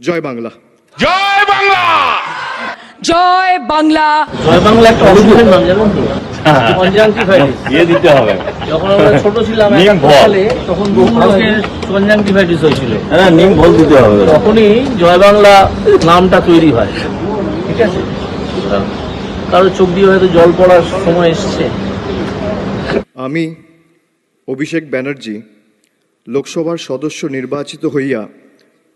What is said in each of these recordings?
জয় বাংলা। জয় বাংলা! জয় বাংলা। জয় বাংলা একটা অসুখের নাম জানেন তো? যখন আমরা ছোট ছিলাম তখন বহু কনজাংটিভাইটিস হয়েছিল হ্যাঁ নিম ফল দিতে হবে। তখনই জয় বাংলা নামটা তৈরি হয়। ঠিক আছে? কারও চোখ দিয়ে হয়তো জল পড়ার সময় এসছে। আমি অভিষেক ব্যানার্জি লোকসভার সদস্য নির্বাচিত হইয়া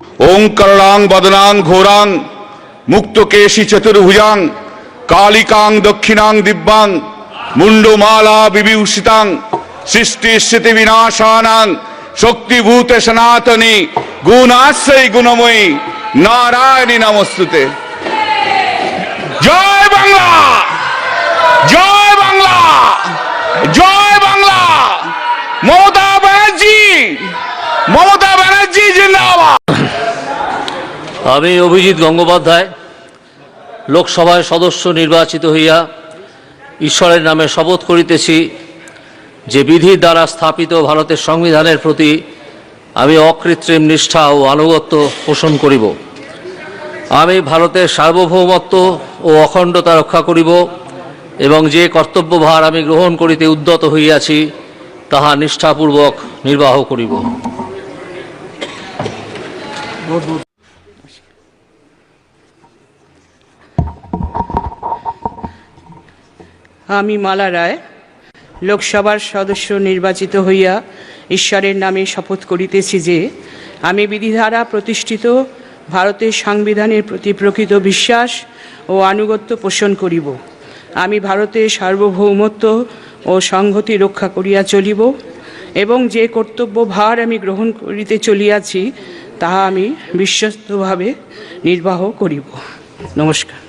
ওঙ্কারাং বদনাং ঘোরাং মুক্তকেশী চতুর্ভুজাং, কালিকাং দক্ষিণাং দিব্যাং মুন্ডমালা বিভূষিতাং, সৃষ্টি স্থিতি বিনাশানাং, শক্তিভূত সনাতনী, গুণাশ্রয়ী গুণময়ী, নারায়ণী নমস্তুতে। জয় বাংলা জয় বাংলা জয় বাংলা মমতা ব্যানার্জি মমতা ব্যানার্জি জিন্দাবাদ আমি অভিজিৎ গঙ্গোপাধ্যায়, লোকসভায় সদস্য নির্বাচিত হইয়া ঈশ্বরের নামে শপথ করিতেছি যে বিধির দ্বারা স্থাপিত ভারতের সংবিধানের প্রতি আমি অকৃত্রিম নিষ্ঠা ও আনুগত্য পোষণ করিব। আমি ভারতের সার্বভৌমত্ব ও অখণ্ডতা রক্ষা করিব এবং যে কর্তব্যভার আমি গ্রহণ করিতে উদ্যত হইয়াছি, তাহা নিষ্ঠাপূর্বক নির্বাহ করিব। আমি মালা রায়। লোকসভার সদস্য নির্বাচিত হইয়া ঈশ্বরের নামে শপথ করিতেছি যে, আমি বিধিধারা প্রতিষ্ঠিত, ভারতের সংবিধানের প্রতি প্রকৃত বিশ্বাস ও আনুগত্য পোষণ করিব। আমি ভারতের সার্বভৌমত্ব ও সংহতি রক্ষা করিয়া চলিব এবং যে কর্তব্য ভার আমি গ্রহণ করিতে চলিয়াছি, তাহা আমি বিশ্বস্তভাবে নির্বাহ করিব। নমস্কার।